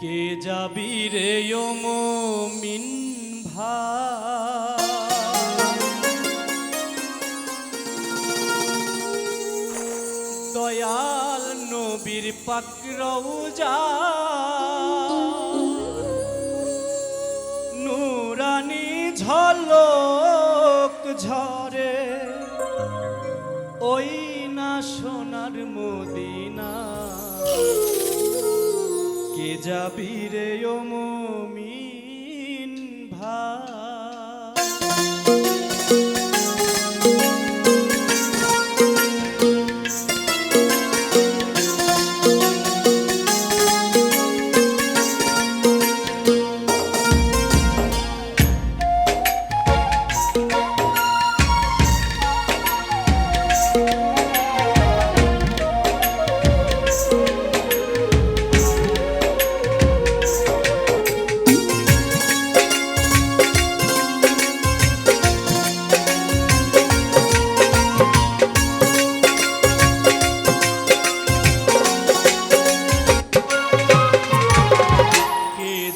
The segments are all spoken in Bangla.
কে যাবি রে মিন দয়াল নবীর পাকরও যা নুরানি ঝলক ঝরে। ওই না সোনার মদিনা। যাবি রে ও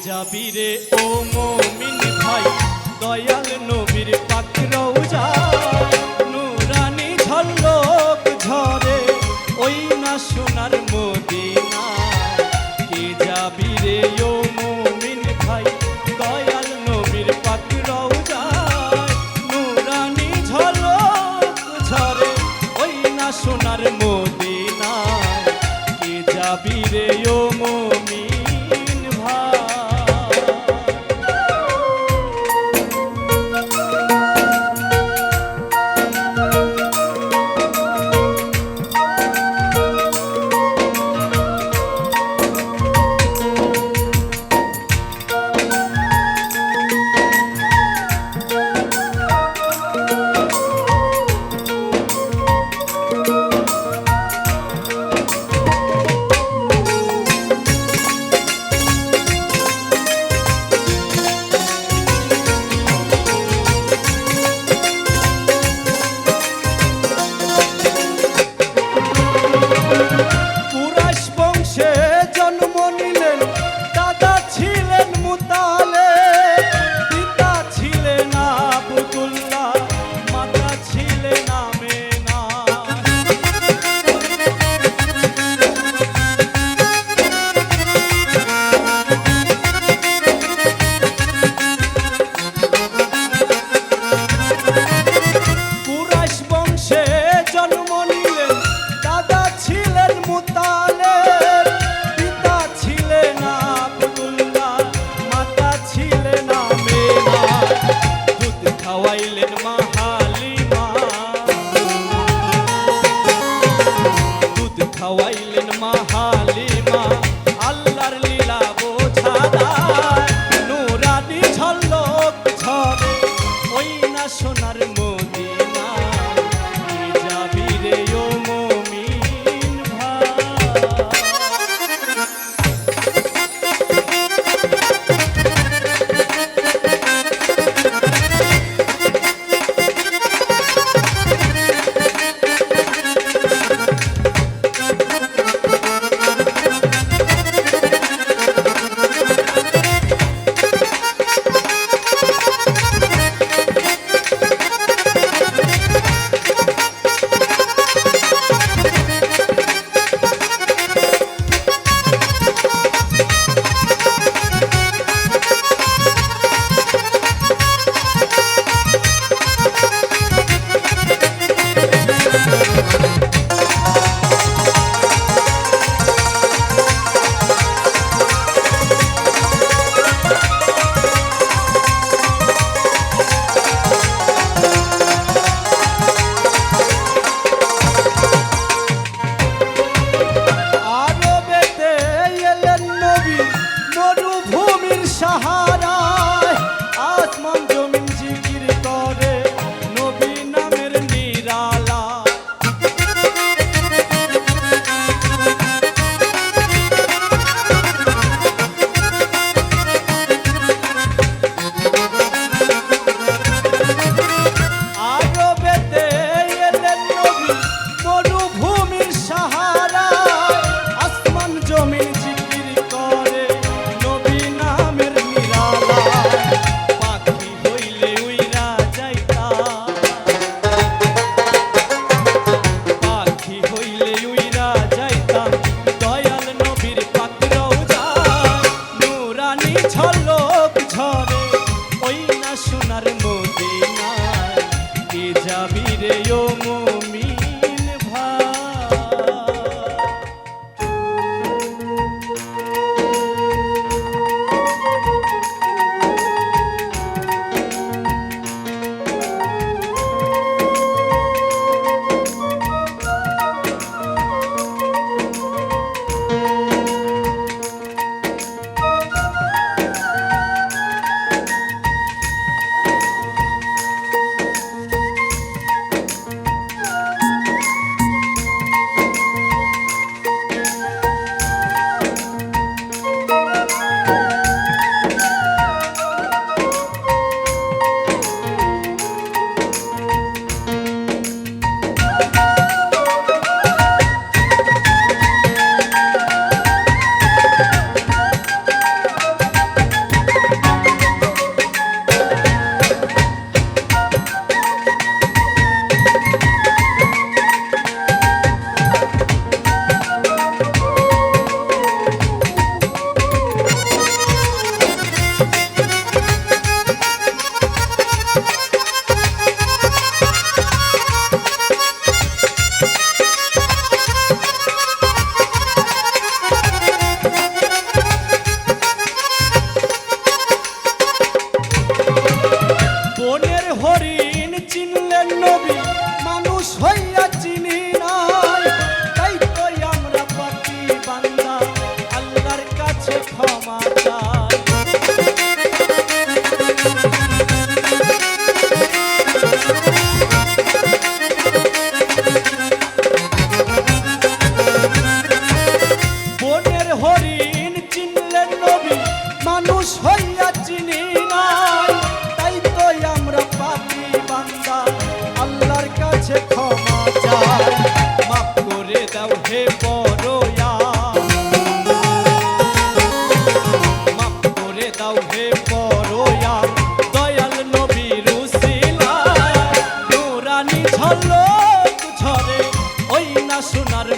যাবি রে ও মমিন ভাই দয়াল নবীর পাত্র যা কাছে ক্ষমা চা সোনার